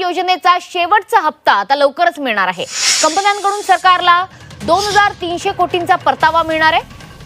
योजनेचा शेवटचा हप्ता आता लवकरच मिळणार आहे. कंपन्यांकडून सरकारला दोन हजार तीनशे कोटींचा परतावा मिळणार आहे.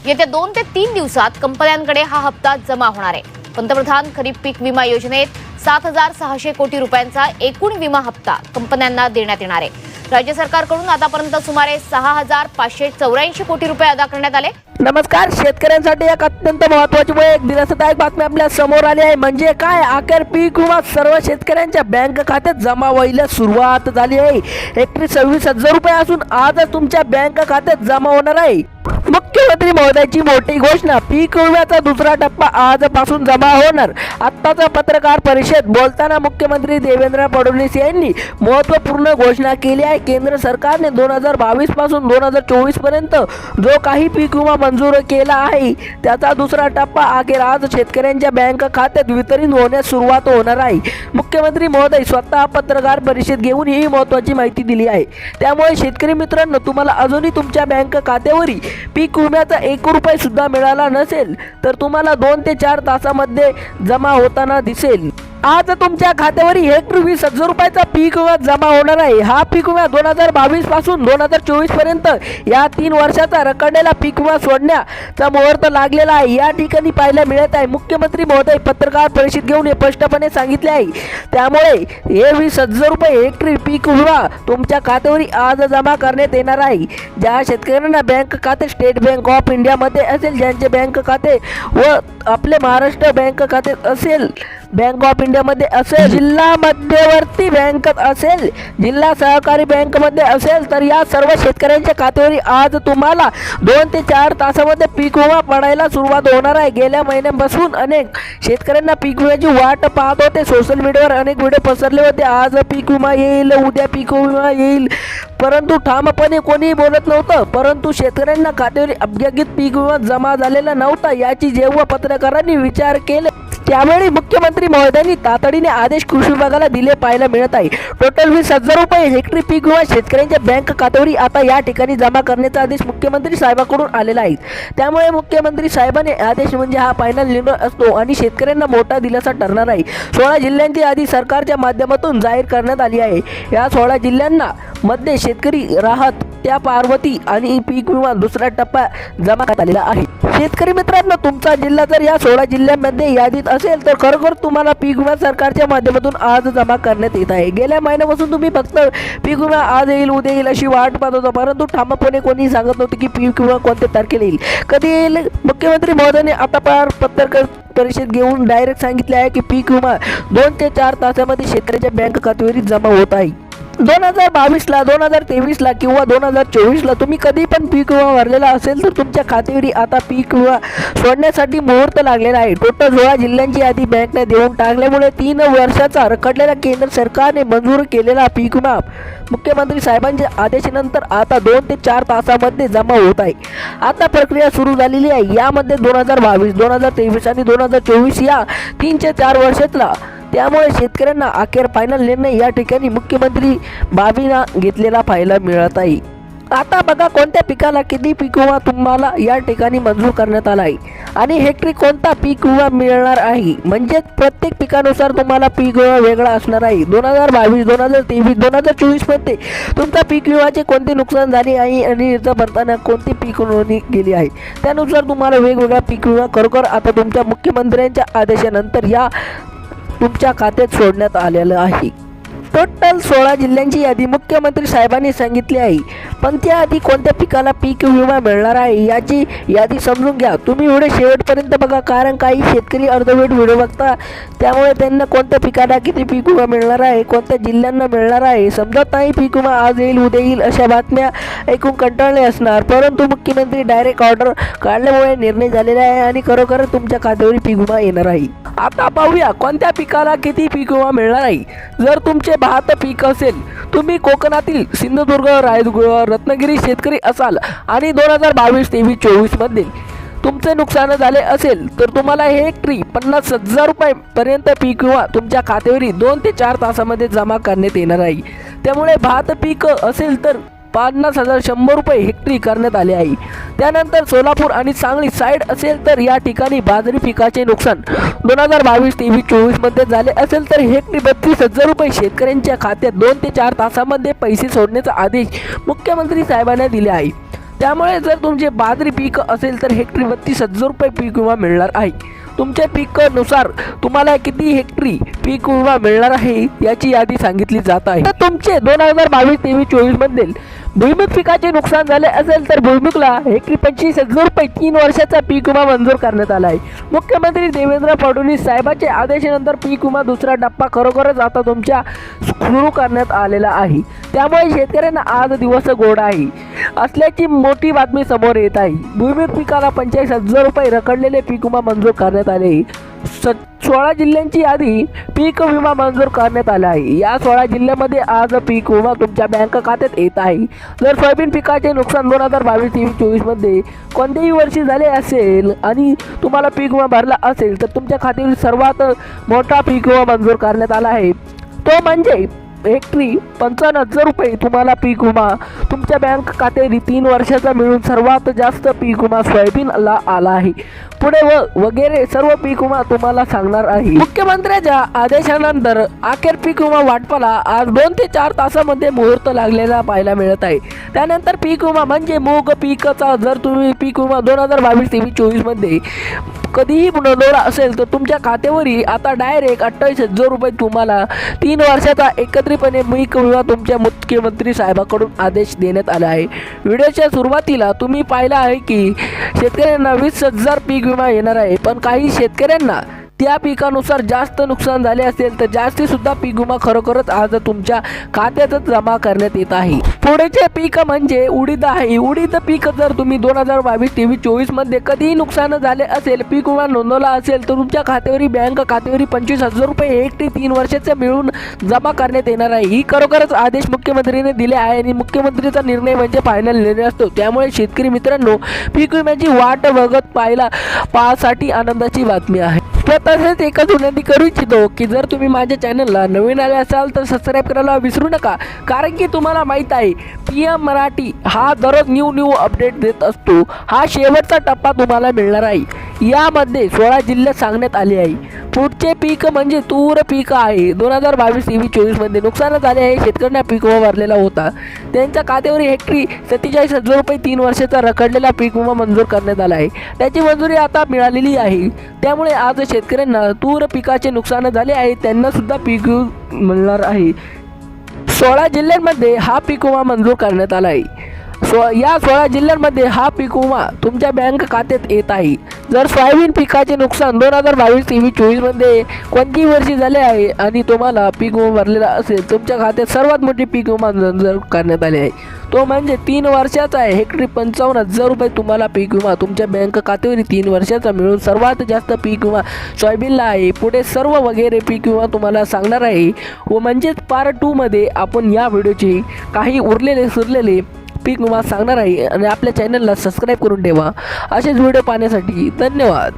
येत्या दोन ते तीन दिवसात कंपन्यांकडे हा हप्ता जमा होणार आहे. पंतप्रधान खरीप पीक विमा योजनेत सात हजार सहाशे कोटी रुपयांचा एकूण विमा हप्ता कंपन्यांना देण्यात येणार आहे. राज्य सरकारकडून आतापर्यंत सुमारे सहा हजार पाचशे चौऱ्याऐंशी कोटी रुपये अदा करण्यात आले. नमस्कार शेतकऱ्यांसाठी एक अत्यंत महत्वाची व एक दिलासादायक बातमी आपल्यासमोर आली आहे. म्हणजे काय? अखेर पीक विमा सर्व शेतकऱ्यांच्या बँक खात्यात जमा व्हायला सुरुवात झाली आहे. एकवीस सव्वीस हजार रुपये असून आज तुमच्या बँक खात्यात जमा होणार आहे. मुख्यमंत्री महोदयाची मोठी घोषणा. पीक विम्याचा दुसरा टप्पा आजपासून जमा होणार. आत्ताचा पत्रकार परिषद बोलताना मुख्यमंत्री देवेंद्र फडणवीस यांनी महत्त्वपूर्ण घोषणा केली आहे. केंद्र सरकारने दोन हजार बावीसपासून दोन हजार चोवीसपर्यंत जो काही पीक विमा मंजूर केला आहे त्याचा दुसरा टप्पा अखेर आज शेतकऱ्यांच्या बँक खात्यात वितरित होण्यास सुरुवात होणार आहे. मुख्यमंत्री महोदय स्वतः पत्रकार परिषद घेऊन ही महत्त्वाची माहिती दिली आहे. त्यामुळे शेतकरी मित्रांनो तुम्हाला अजूनही तुमच्या बँक खात्यावरील पीक विम्याचा एक रुपये सुद्धा मिळाला नसेल तर तुम्हाला दोन ते चार तासामध्ये जमा होताना दिसेल. आज तुमच्या खात्यावरील हेक्टर वीस हजार रुपयाचा पीक विमा जमा होणार आहे. हा पीक विमा दोन हजार बावीसपासून दोन हजार चोवीसपर्यंत या तीन वर्षाचा रखडलेला पीक विमा सोडण्याचा मुहूर्त लागलेला आहे. या ठिकाणी पाहायला मिळत आहे मुख्यमंत्री महोदय पत्रकार परिषद घेऊन हे स्पष्टपणे सांगितले आहे. त्यामुळे हे वीस हजार रुपये हेक्टरी पीक विमा तुमच्या खात्यावरील आज जमा करण्यात येणार आहे. ज्या शेतकऱ्यांना बँक खाते स्टेट बँक ऑफ इंडियामध्ये असेल ज्यांचे बँक खाते व आपले महाराष्ट्र बँक खाते असेल बँक ऑफ इंडियामध्ये असेल जिल्हा मध्यवर्ती बँक असेल जिल्हा सहकारी बँकमध्ये असेल तर या सर्व शेतकऱ्यांच्या खात्यावरील आज तुम्हाला दोन ते चार तासामध्ये पीक विमा पडायला सुरुवात होणार आहे. गेल्या महिन्यापासून अनेक शेतकऱ्यांना पीक विम्याची वाट पाहत होते. सोशल मीडियावर अनेक व्हिडिओ पसरले होते. आज पीक विमा येईल उद्या पीक विमा येईल. परंतु ठामपणे कोणीही बोलत नव्हतं. परंतु शेतकऱ्यांना खात्यावर अभ्यागत पीक विमा जमा झालेला नव्हता. याची जेव्हा पत्रकारांनी विचार केले. त्यावेळी मुख्यमंत्री महोदयांनी तातडीने आदेश कृषी विभागाला दिले पाहायला मिळत आहे. टोटल वीस हजार रुपये हेक्टरी पीक विमा शेतकऱ्यांच्या बँक खात्यावरी आता या ठिकाणी जमा करण्याचा आदेश मुख्यमंत्री साहेबांकडून आलेला आहे. त्यामुळे मुख्यमंत्री साहेबांनी आदेश म्हणजे हा फायनल निर्णय असतो आणि शेतकऱ्यांना मोठा दिलासा ठरणार आहे. सोळा जिल्ह्यांची यादी सरकारच्या माध्यमातून जाहीर करण्यात आली आहे. या सोळा जिल्ह्यांना मध्ये शेतकरी राहत त्या पार्वती आणि पीक विमा दुसरा टप्पा जमा करण्यात आलेला आहे. शेतकरी मित्रांनो तुमचा जिल्हा जर या सोळा जिल्ह्यांमध्ये यादीत असेल तर खरोखर तुम्हाला पीक विमा सरकारच्या माध्यमातून आज जमा करण्यात येत आहे. गेल्या महिन्यापासून तुम्ही फक्त पीक विमा आज येईल उद्या येईल अशी वाट पाहत होता. परंतु ठामपणे कोणी सांगत नव्हते की पीक विमा कोणत्या तारखेला येईल. कधी येईल? मुख्यमंत्री महोदयाने आता पार पत्रकार परिषद घेऊन डायरेक्ट सांगितले आहे की पीक विमा दोन ते चार तासामध्ये शेतकऱ्याच्या बँक खात्यावरील जमा होत आहे. दोन हजार बावीसला दोन हजार तेवीसला किंवा दोन हजार चोवीसला तुम्ही कधी पण पीक विमा भरलेला असेल तर तुमच्या खात्यावरी आता पीक विमा सोडण्यासाठी मुहूर्त लागलेला आहे. टोटल सोळा जिल्ह्यांची यादी बँकने देऊन टाकल्यामुळे तीन वर्षाचा रखडलेला केंद्र सरकारने मंजूर केलेला पीक विमा मुख्यमंत्री साहेबांच्या आदेशानंतर आता दोन ते चार तासामध्ये जमा होत आहे. आता प्रक्रिया सुरू झालेली आहे. यामध्ये दोन हजार बावीस दोन हजार तेवीस आणि दोन हजार चोवीस या तीन ते चार वर्षातला त्यामुळे शेतकऱ्यांना अखेर फायनल निर्णय या ठिकाणी मुख्यमंत्री बाबीना घेतलेला पाहायला मिळत आहे. आता बघा कोणत्या पिकाला किती पीक विमा तुम्हाला या ठिकाणी मंजूर करण्यात आला आहे. आणि हेक्टरी कोणता पीक विमा मिळणार आहे? म्हणजेच प्रत्येक पिकानुसार तुम्हाला पीक विमा वेगळा असणार आहे. दोन हजार बावीस दोन हजार तेवीस दोन हजार चोवीसमध्ये तुमच्या पीक विमाचे कोणते नुकसान झाले आहे आणि याचा भरताना कोणती पीक नोंदणी गेली आहे? त्यानुसार तुम्हाला वेगवेगळा पीक विमा खरोखर आता तुमच्या मुख्यमंत्र्यांच्या आदेशानंतर या तुमच्या खात्यात सोडण्यात आलेलं आहे. टोटल सोळा जिल्ह्यांची यादी मुख्यमंत्री साहेबांनी सांगितली आहे. पण त्याआधी कोणत्या पिकाला पीक विमा मिळणार आहे याची यादी समजून घ्या. तुम्ही व्हिडिओ शेवटपर्यंत बघा कारण काही शेतकरी अर्धवेळ व्हिडिओ बघता त्यामुळे त्यांना कोणत्या पिकाला किती पीक विमा मिळणार आहे कोणत्या जिल्ह्यांना मिळणार आहे. समजत नाही पीक विमा आज येईल उद्या येईल अशा बातम्या ऐकून कंटाळले असणार. परंतु मुख्यमंत्री डायरेक्ट ऑर्डर काढल्यामुळे निर्णय झालेला आहे आणि खरोखर तुमच्या खात्यावर पीक विमा येणार आहे. आता पाहूया कोणत्या पिकाला किती पीक विमा मिळणार आहे? जर तुमचे भात पीक असेल. तुम्ही कोकणातील सिंधुदुर्ग रायगड रत्नागिरी शेतकरी असाल आणि दोन हजार बावीस तेवीस चोवीसमध्ये तुमचे नुकसान झाले असेल तर तुम्हाला हे हेक्टरी पन्नास हजार रुपयापर्यंत पीक विमा तुमच्या खात्यावरील दोन ते चार तासामध्ये जमा करण्यात येणार आहे. त्यामुळे भात पीक असेल तर पन्नास हजार शंभर रुपये हेक्टरी करण्यात आले आहे. त्यानंतर सोलापूर आणि सांगली साईड असेल तर या ठिकाणी बाजरी पिकाचे नुकसान दोन हजार बावीस तेवीस चोवीसमध्ये झाले असेल तर हेक्टरी बत्तीस हजार रुपये शेतकऱ्यांच्या खात्यात दोन ते चार तासामध्ये पैसे सोडण्याचा आदेश मुख्यमंत्री साहेबांना दिले आहे. त्यामुळे जर तुमचे बाजरी पीक असेल तर हेक्टरी बत्तीस हजार रुपये पीक विमा मिळणार आहे. तुमच्या पिकानुसार तुम्हाला किती हेक्टरी पीक विमा मिळणार आहे याची यादी सांगितली जात आहे. तर तुमचे दोन हजार बावीस तेवीस चोवीसमधील भुईमुग पिकाचे नुकसान झाले असेल तर भुईमुगला हेक्टरी पंचवीस हजार रुपये तीन वर्षाचा पीक विमा मंजूर करण्यात आला आहे. मुख्यमंत्री देवेंद्र फडणवीस साहेबांच्या आदेशानंतर पीक विमा दुसरा टप्पा खरोखरच आता तुमच्या सुरू करण्यात आलेला आहे. त्यामुळे शेतकऱ्यांना आज दिवस गोड आहे. असल्याची मोठी बातमी समोर येत आहे. भूमिक पिकाला पंचेचाळीस हजार रुपये रखडलेले पीक विमा मंजूर करण्यात आले. स सोळा जिल्ह्यांची यादी पीक विमा मंजूर करण्यात आला आहे. या सोळा जिल्ह्यामध्ये आज पीक विमा तुमच्या बँक खात्यात येत आहे. जर सोयाबीन पिकाचे नुकसान दोन हजार बावीस तेवीस चोवीसमध्ये कोणत्याही वर्षी झाले असेल आणि तुम्हाला पीक विमा भरला असेल तर तुमच्या खात्यातील सर्वात मोठा पीक विमा मंजूर करण्यात आला आहे. तो म्हणजे हेक्टरी पंचावन्न हजार रुपये तुम्हाला पीक विमा तुमच्या बँक खात्यातील तीन वर्षाचा मिळून सर्वात जास्त पीक विमा सोयाबीनला आला आहे. पुढे व वगैरे सर्व पीक विमा तुम्हाला सांगणार आहे. मुख्यमंत्र्याच्या आदेशानंतर अखेर पीक विमा वाटपाला आज दोन ते चार तासामध्ये मुहूर्त लागलेला पाहायला मिळत आहे. त्यानंतर पीक विमा म्हणजे मूग पीकचा जर तुम्ही पीक विमा दोन हजार बावीस तेवीस चोवीसमध्ये कधीही नोंदवला असेल तर तुमच्या खात्यावरही आता डायरेक्ट अठ्ठावीस हजार रुपये तुम्हाला तीन वर्षाचा एकत्र एकत्रितपणे मी विमा तुमच्या मुख्यमंत्री साहेबाकडून आदेश देण्यात आला आहे. व्हिडिओच्या सुरुवातीला तुम्ही पाहिलं आहे की शेतकऱ्यांना वीस हजार पीक विमा येणार आहे पण काही शेतकऱ्यांना त्या पिकानुसार जास्त नुकसान झाले असेल तर जास्तीसुद्धा पीक विमा खरोखरच आज तुमच्या खात्यातच जमा करण्यात येत आहे. पुढेचे पीक म्हणजे उडीद आहे. उडीद पीक जर तुम्ही दोन हजार बावीस तेवीस चोवीसमध्ये कधीही नुकसान झाले असेल पीक विमा नोंदवला असेल तर तुमच्या खात्यावरील बँक खात्यावरील पंचवीस हजार रुपये एक ते तीन वर्षाचे मिळून जमा करण्यात येणार आहे. ही खरोखरच आदेश मुख्यमंत्रीने दिले आहे आणि मुख्यमंत्रीचा निर्णय म्हणजे फायनल निर्णय असतो. त्यामुळे शेतकरी मित्रांनो पीक विम्याची वाट बघत पाहायला पाहासाठी आनंदाची बातमी आहे. तसेच एकच विनंती करू इच्छितो की जर तुम्ही माझ्या चॅनलला नवीन आले असाल तर सबस्क्राईब करायला विसरू नका. कारण की तुम्हाला माहीत आहे पी एम मराठी हा दररोज न्यू न्यू अपडेट देत असतो. हा शेवटचा टप्पा तुम्हाला मिळणार आहे. यामध्ये सोळा जिल्ह्यात सांगण्यात आले आहे. पुढचे पीक म्हणजे तूर पीक आहे. दोन हजार बावीस तेवीस चोवीसमध्ये नुकसान झाले आहे. शेतकऱ्यांना पीक विमा भरलेला होता. त्यांच्या खात्यावर हेक्टरी सत्तेचाळीस हजार रुपये तीन वर्षाचा रखडलेला पीक विमा मंजूर करण्यात आला आहे. त्याची मंजुरी आता मिळालेली आहे. त्यामुळे आज शेतकऱ्यांना तूर पिकाचे नुकसान झाले आहे. त्यांनासुद्धा पीक मिळणार आहे. सोळा जिल्ह्यांमध्ये हा पीक विमा मंजूर करण्यात आला आहे. सो या सोळा जिल्ह्यांमध्ये हा पीक विमा तुमच्या बँक खात्यात येत आहे. जर सोयाबीन पिकाचे नुकसान दोन हजार बावीस तेवीस चोवीसमध्ये कोणतीही वर्षी झाले आहे आणि तुम्हाला पीक विमा भरलेला असेल तुमच्या खात्यात सर्वात मोठी पीक विमा मंजूर करण्यात आले आहे. तो म्हणजे तीन वर्षाचा आहे. हेक्टरी पंचावन्न हजार रुपये तुम्हाला पीक विमा तुमच्या बँक खात्यावरील तीन वर्षाचा मिळून सर्वात जास्त पीक विमा सोयाबीनला आहे. पुढे सर्व वगैरे पीक विमा तुम्हाला सांगणार आहे. व म्हणजेच पार्ट टूमध्ये आपण या व्हिडिओचे काही उरलेले सुरलेले पीक विमा सांगणार आहे आणि आपल्या चॅनलला सबस्क्राईब करून ठेवा. असेच व्हिडिओ पाहण्यासाठी धन्यवाद.